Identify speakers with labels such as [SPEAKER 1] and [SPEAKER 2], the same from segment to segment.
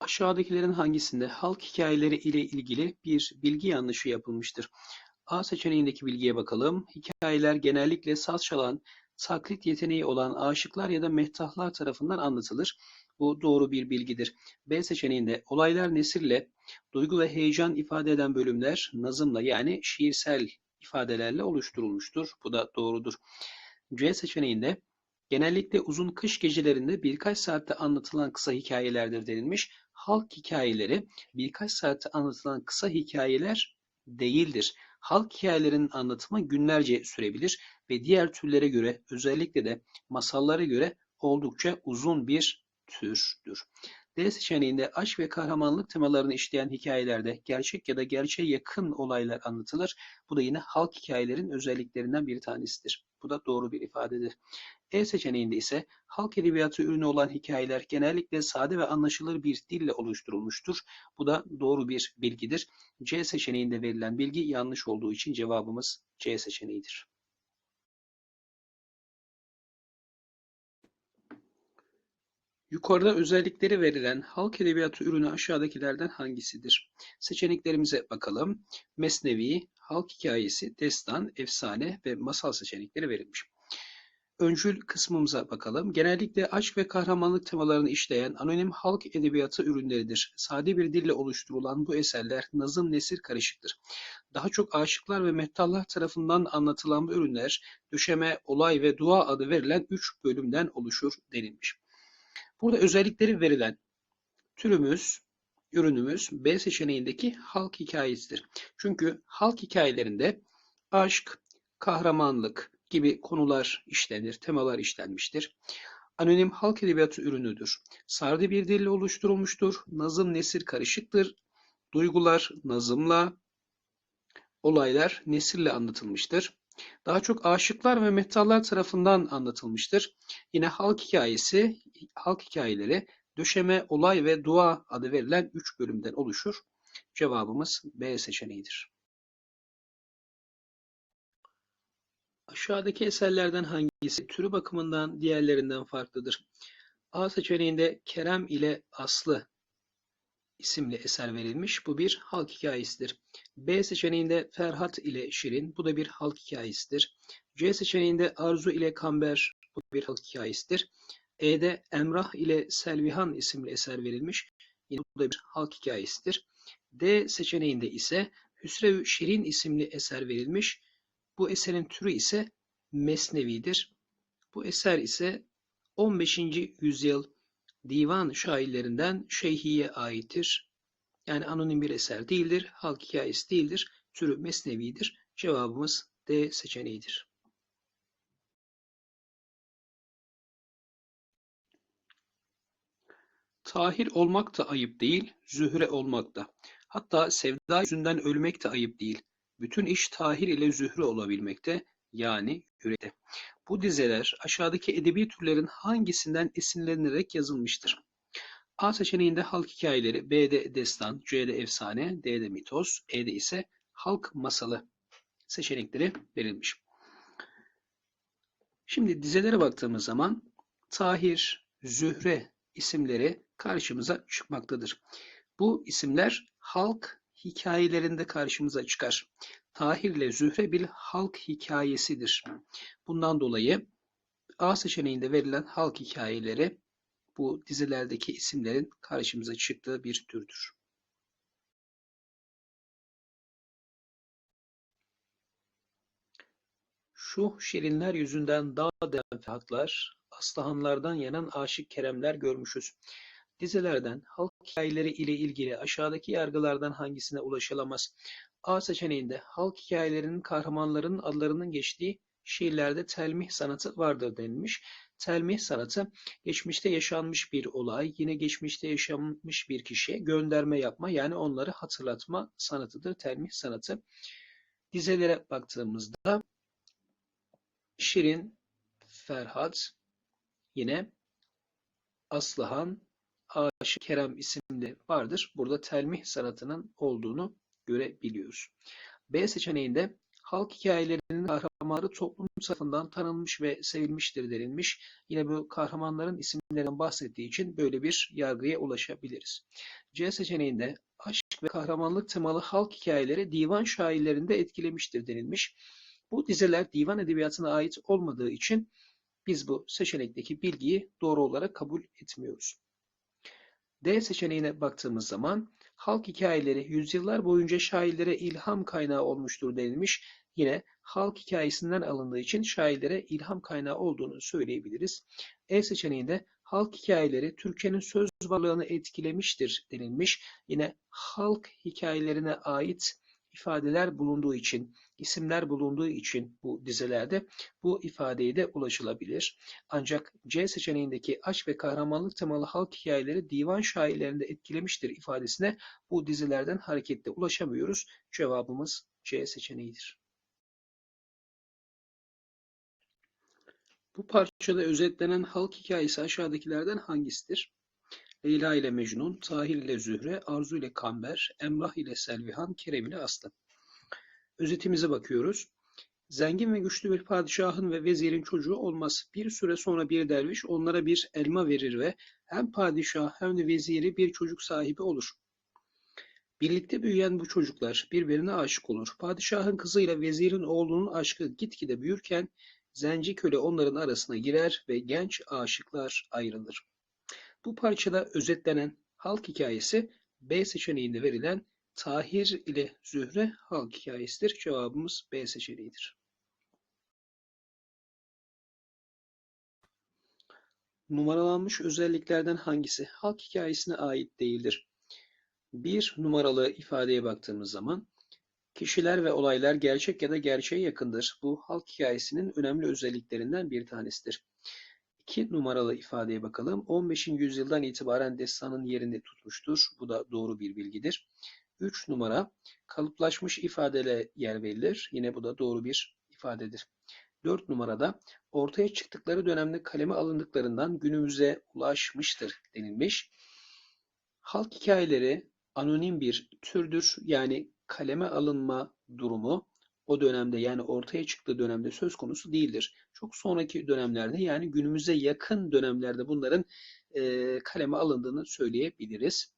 [SPEAKER 1] Aşağıdakilerin hangisinde halk hikayeleri ile ilgili bir bilgi yanlışı yapılmıştır? A seçeneğindeki bilgiye bakalım. Hikayeler genellikle saz çalan, taklit yeteneği olan aşıklar ya da mehtahlar tarafından anlatılır. Bu doğru bir bilgidir. B seçeneğinde olaylar nesirle, duygu ve heyecan ifade eden bölümler nazımla yani şiirsel ifadelerle oluşturulmuştur. Bu da doğrudur. C seçeneğinde genellikle uzun kış gecelerinde birkaç saatte anlatılan kısa hikayelerdir denilmiş. Halk hikayeleri birkaç saatte anlatılan kısa hikayeler değildir. Halk hikayelerinin anlatımı günlerce sürebilir ve diğer türlere göre özellikle de masallara göre oldukça uzun bir türdür. D seçeneğinde aşk ve kahramanlık temalarını işleyen hikayelerde gerçek ya da gerçeğe yakın olaylar anlatılır. Bu da yine halk hikayelerin özelliklerinden bir tanesidir. Bu da doğru bir ifadedir. E seçeneğinde ise halk edebiyatı ürünü olan hikayeler genellikle sade ve anlaşılır bir dille oluşturulmuştur. Bu da doğru bir bilgidir. C seçeneğinde verilen bilgi yanlış olduğu için cevabımız C seçeneğidir. Yukarıda özellikleri verilen halk edebiyatı ürünü aşağıdakilerden hangisidir? Seçeneklerimize bakalım. Mesnevi, halk hikayesi, destan, efsane ve masal seçenekleri verilmiş. Öncül kısmımıza bakalım. Genellikle aşk ve kahramanlık temalarını işleyen anonim halk edebiyatı ürünleridir. Sade bir dille oluşturulan bu eserler nazım nesir karışıktır. Daha çok aşıklar ve mettallar tarafından anlatılan bu ürünler döşeme, olay ve dua adı verilen üç bölümden oluşur denilmiş. Burada özellikleri verilen türümüz, ürünümüz B seçeneğindeki halk hikayesidir. Çünkü halk hikayelerinde aşk, kahramanlık gibi konular işlenir, temalar işlenmiştir. Anonim halk edebiyatı ürünüdür. Sardı bir dille oluşturulmuştur. Nazım nesir karışıktır. Duygular nazımla, olaylar nesirle anlatılmıştır. Daha çok aşıklar ve mettallar tarafından anlatılmıştır. Yine halk hikayesi, halk hikayeleri döşeme, olay ve dua adı verilen üç bölümden oluşur. Cevabımız B seçeneğidir. Aşağıdaki eserlerden hangisi türü bakımından diğerlerinden farklıdır? A seçeneğinde Kerem ile Aslı isimli eser verilmiş. Bu bir halk hikayesidir. B seçeneğinde Ferhat ile Şirin. Bu da bir halk hikayesidir. C seçeneğinde Arzu ile Kamber. Bu bir halk hikayesidir. E'de Emrah ile Selvihan isimli eser verilmiş. Yine bu da bir halk hikayesidir. D seçeneğinde ise Hüsrev Şirin isimli eser verilmiş. Bu eserin türü ise Mesnevi'dir. Bu eser ise 15. yüzyıl divan şairlerinden Şeyhi'ye aittir. Yani anonim bir eser değildir, halk hikayesi değildir, türü mesnevidir. Cevabımız D seçeneğidir. Tahir olmak da ayıp değil, zühre olmak da. Hatta sevda yüzünden ölmek de ayıp değil. Bütün iş tahir ile zühre olabilmekte, yani yürekte. Bu dizeler aşağıdaki edebi türlerin hangisinden esinlenerek yazılmıştır? A seçeneğinde halk hikayeleri, B'de destan, C'de efsane, D'de mitos, E'de ise halk masalı seçenekleri verilmiş. Şimdi dizelere baktığımız zaman Tahir, Zühre isimleri karşımıza çıkmaktadır. Bu isimler halk hikayelerinde karşımıza çıkar. Tahir ile Zühre bir halk hikayesidir. Bundan dolayı A seçeneğinde verilen halk hikayeleri bu dizilerdeki isimlerin karşımıza çıktığı bir türdür. Şu şirinler yüzünden dağ delen ferhatlar, yanan aşık keremler görmüşüz. Dizelerden halk hikayeleri ile ilgili aşağıdaki yargılardan hangisine ulaşılamaz? A seçeneğinde halk hikayelerinin kahramanlarının adlarının geçtiği şiirlerde telmih sanatı vardır denilmiş. Telmih sanatı geçmişte yaşanmış bir olay, yine geçmişte yaşanmış bir kişiye gönderme yapma yani onları hatırlatma sanatıdır telmih sanatı. Dizelere baktığımızda Şirin, Ferhat, yine Aslıhan, Aşık Kerem isimli vardır. Burada telmih sanatının olduğunu görebiliyoruz. B seçeneğinde halk hikayelerinin kahramanları toplum tarafından tanınmış ve sevilmiştir denilmiş. Yine bu kahramanların isimlerinden bahsettiği için böyle bir yargıya ulaşabiliriz. C seçeneğinde aşk ve kahramanlık temalı halk hikayeleri divan şairlerinde etkilemiştir denilmiş. Bu dizeler divan edebiyatına ait olmadığı için biz bu seçenekteki bilgiyi doğru olarak kabul etmiyoruz. D seçeneğine baktığımız zaman halk hikayeleri yüzyıllar boyunca şairlere ilham kaynağı olmuştur denilmiş. Yine halk hikayesinden alındığı için şairlere ilham kaynağı olduğunu söyleyebiliriz. E seçeneğinde halk hikayeleri Türkçenin söz varlığını etkilemiştir denilmiş. Yine halk hikayelerine ait ifadeler bulunduğu için, isimler bulunduğu için bu dizelerde bu ifadeye de ulaşılabilir. Ancak C seçeneğindeki aşk ve kahramanlık temalı halk hikayeleri divan şairlerinde etkilemiştir ifadesine bu dizilerden hareketle ulaşamıyoruz. Cevabımız C seçeneğidir. Bu parçada özetlenen halk hikayesi aşağıdakilerden hangisidir? Leyla ile Mecnun, Tahir ile Zühre, Arzu ile Kamber, Emrah ile Selvihan, Kerem ile Aslı. Özetimize bakıyoruz. Zengin ve güçlü bir padişahın ve vezirin çocuğu olmaz. Bir süre sonra bir derviş onlara bir elma verir ve hem padişah hem de veziri bir çocuk sahibi olur. Birlikte büyüyen bu çocuklar birbirine aşık olur. Padişahın kızıyla vezirin oğlunun aşkı gitgide büyürken zenci köle onların arasına girer ve genç aşıklar ayrılır. Bu parçada özetlenen halk hikayesi B seçeneğinde verilen Tahir ile Zühre halk hikayesidir. Cevabımız B seçeneğidir. Numaralanmış özelliklerden hangisi halk hikayesine ait değildir? Bir numaralı ifadeye baktığımız zaman kişiler ve olaylar gerçek ya da gerçeğe yakındır. Bu halk hikayesinin önemli özelliklerinden bir tanesidir. 2 numaralı ifadeye bakalım. 15. yüzyıldan itibaren destanın yerini tutmuştur. Bu da doğru bir bilgidir. 3 numara kalıplaşmış ifadele yer verilir. Yine bu da doğru bir ifadedir. 4 numarada ortaya çıktıkları dönemde kaleme alındıklarından günümüze ulaşmıştır denilmiş. Halk hikayeleri anonim bir türdür. Yani kaleme alınma durumu o dönemde yani ortaya çıktığı dönemde söz konusu değildir. Çok sonraki dönemlerde yani günümüze yakın dönemlerde bunların e, kaleme alındığını söyleyebiliriz.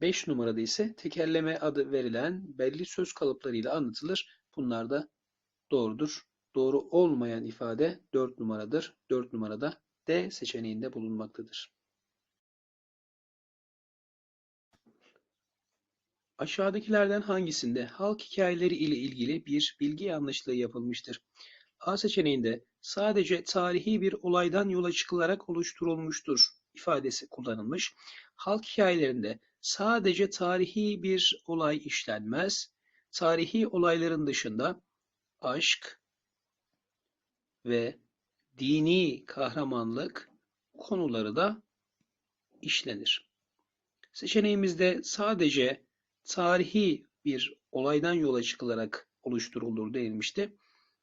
[SPEAKER 1] 5 numarada ise tekerleme adı verilen belli söz kalıplarıyla anlatılır. Bunlar da doğrudur. Doğru olmayan ifade 4 numaradır. 4 numarada D seçeneğinde bulunmaktadır. Aşağıdakilerden hangisinde halk hikayeleri ile ilgili bir bilgi yanlışlığı yapılmıştır? A seçeneğinde sadece tarihi bir olaydan yola çıkılarak oluşturulmuştur ifadesi kullanılmış. Halk hikayelerinde sadece tarihi bir olay işlenmez. Tarihi olayların dışında aşk ve dini kahramanlık konuları da işlenir. Seçeneğimizde sadece tarihi bir olaydan yola çıkılarak oluşturulur denilmişti.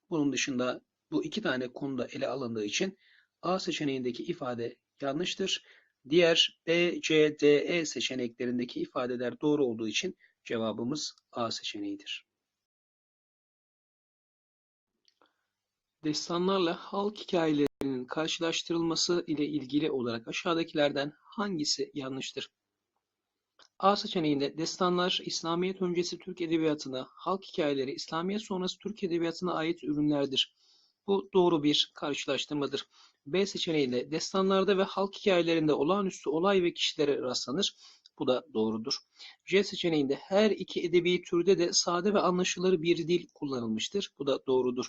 [SPEAKER 1] Bunun dışında bu iki tane konuda ele alındığı için A seçeneğindeki ifade yanlıştır. Diğer B, C, D, E seçeneklerindeki ifadeler doğru olduğu için cevabımız A seçeneğidir. Destanlarla halk hikayelerinin karşılaştırılması ile ilgili olarak aşağıdakilerden hangisi yanlıştır? A seçeneğinde destanlar İslamiyet öncesi Türk edebiyatına, halk hikayeleri İslamiyet sonrası Türk edebiyatına ait ürünlerdir. Bu doğru bir karşılaştırmadır. B seçeneğinde destanlarda ve halk hikayelerinde olağanüstü olay ve kişilere rastlanır. Bu da doğrudur. C seçeneğinde her iki edebi türde de sade ve anlaşılır bir dil kullanılmıştır. Bu da doğrudur.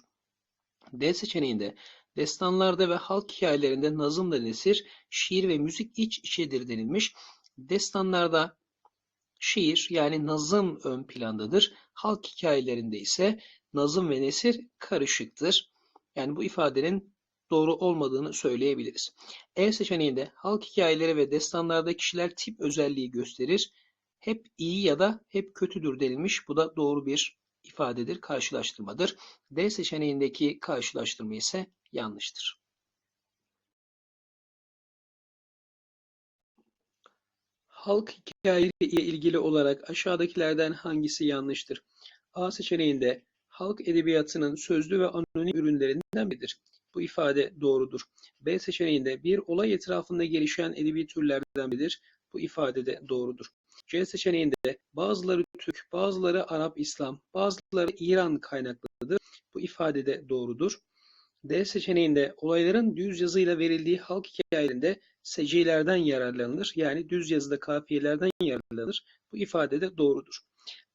[SPEAKER 1] D seçeneğinde destanlarda ve halk hikayelerinde nazımla nesir, şiir ve müzik iç içedir denilmiş. Destanlarda şiir yani nazım ön plandadır. Halk hikayelerinde ise nazım ve nesir karışıktır. Yani bu ifadenin doğru olmadığını söyleyebiliriz. E seçeneğinde halk hikayeleri ve destanlarda kişiler tip özelliği gösterir. Hep iyi ya da hep kötüdür denilmiş. Bu da doğru bir ifadedir, karşılaştırmadır. D seçeneğindeki karşılaştırma ise yanlıştır. Halk hikayeleri ilgili olarak aşağıdakilerden hangisi yanlıştır? A seçeneğinde halk edebiyatının sözlü ve anonim ürünlerinden biridir. Bu ifade doğrudur. B seçeneğinde bir olay etrafında gelişen edebi türlerden biridir. Bu ifade de doğrudur. C seçeneğinde bazıları Türk, bazıları Arap İslam, bazıları İran kaynaklıdır. Bu ifade de doğrudur. D seçeneğinde olayların düz yazıyla verildiği halk hikayelerinde secilerden yararlanılır. Yani düz yazıda kafiyelerden yararlanılır. Bu ifade de doğrudur.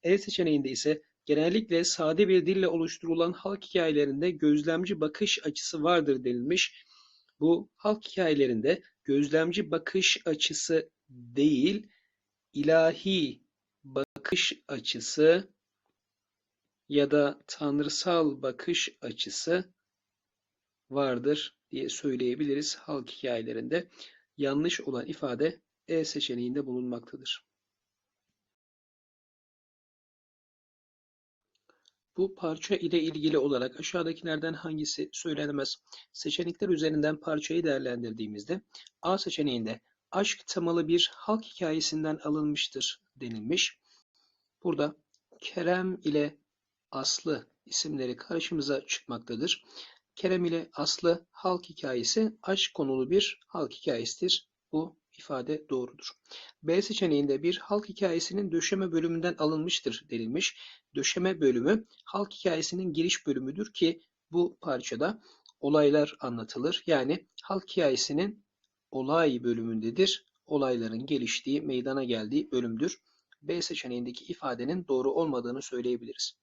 [SPEAKER 1] E seçeneğinde ise genellikle sade bir dille oluşturulan halk hikayelerinde gözlemci bakış açısı vardır denilmiş. Bu halk hikayelerinde gözlemci bakış açısı değil, ilahi bakış açısı ya da tanrısal bakış açısı vardır diye söyleyebiliriz halk hikayelerinde. Yanlış olan ifade E seçeneğinde bulunmaktadır. Bu parça ile ilgili olarak aşağıdakilerden hangisi söylenemez? Seçenekler üzerinden parçayı değerlendirdiğimizde A seçeneğinde aşk temalı bir halk hikayesinden alınmıştır denilmiş. Burada Kerem ile Aslı isimleri karşımıza çıkmaktadır. Kerem ile Aslı halk hikayesi aşk konulu bir halk hikayesidir. Bu ifade doğrudur. B seçeneğinde bir halk hikayesinin döşeme bölümünden alınmıştır denilmiş. Döşeme bölümü halk hikayesinin giriş bölümüdür ki bu parçada olaylar anlatılır. Yani halk hikayesinin olay bölümündedir. Olayların geliştiği, meydana geldiği bölümdür. B seçeneğindeki ifadenin doğru olmadığını söyleyebiliriz.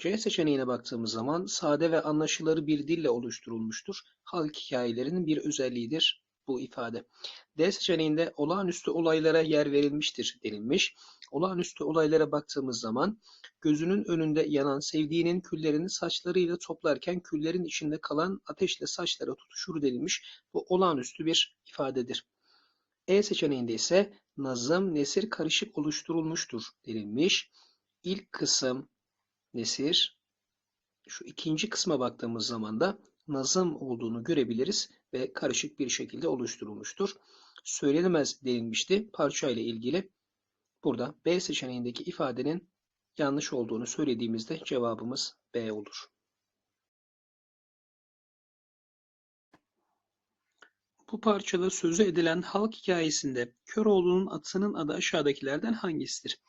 [SPEAKER 1] C seçeneğine baktığımız zaman sade ve anlaşılır bir dille oluşturulmuştur. Halk hikayelerinin bir özelliğidir bu ifade. D seçeneğinde olağanüstü olaylara yer verilmiştir denilmiş. Olağanüstü olaylara baktığımız zaman gözünün önünde yanan sevdiğinin küllerini saçlarıyla toplarken küllerin içinde kalan ateşle saçlara tutuşur denilmiş. Bu olağanüstü bir ifadedir. E seçeneğinde ise nazım, nesir karışık oluşturulmuştur denilmiş. İlk kısım nesir, şu ikinci kısma baktığımız zaman da nazım olduğunu görebiliriz ve karışık bir şekilde oluşturulmuştur. Söylenemez denilmişti parça ile ilgili. Burada B seçeneğindeki ifadenin yanlış olduğunu söylediğimizde cevabımız B olur. Bu parçada sözü edilen halk hikayesinde Köroğlu'nun atının adı aşağıdakilerden hangisidir?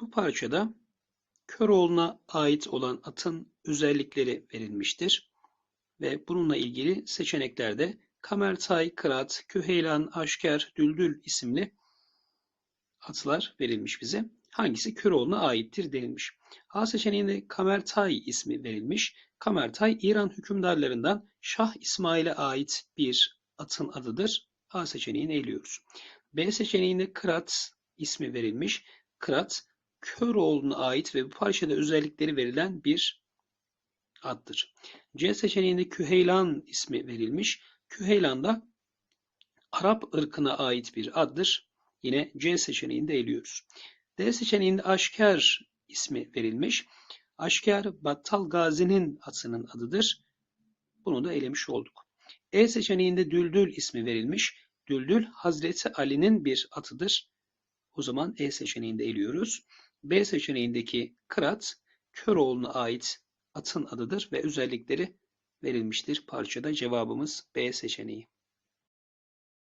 [SPEAKER 1] Bu parçada Köroğlu'na ait olan atın özellikleri verilmiştir ve bununla ilgili seçeneklerde Kamertay, Kırat, Küheylan, Aşker, Düldül isimli atlar verilmiş bize. Hangisi Köroğlu'na aittir denilmiş. A seçeneğinde Kamertay ismi verilmiş. Kamertay İran hükümdarlarından Şah İsmail'e ait bir atın adıdır. A seçeneğini eliyoruz. B seçeneğinde Kırat ismi verilmiş. Kırat Köroğlu'na ait ve bu parçada özellikleri verilen bir addır. C seçeneğinde Küheylan ismi verilmiş. Küheylan da Arap ırkına ait bir addır. Yine C seçeneğinde eliyoruz. D seçeneğinde Aşker ismi verilmiş. Aşker Battal Gazi'nin atının adıdır. Bunu da elemiş olduk. E seçeneğinde Düldül ismi verilmiş. Düldül Hazreti Ali'nin bir atıdır. O zaman E seçeneğinde eliyoruz. B seçeneğindeki Kırat Köroğlu'na ait atın adıdır ve özellikleri verilmiştir. Parçada cevabımız B seçeneği.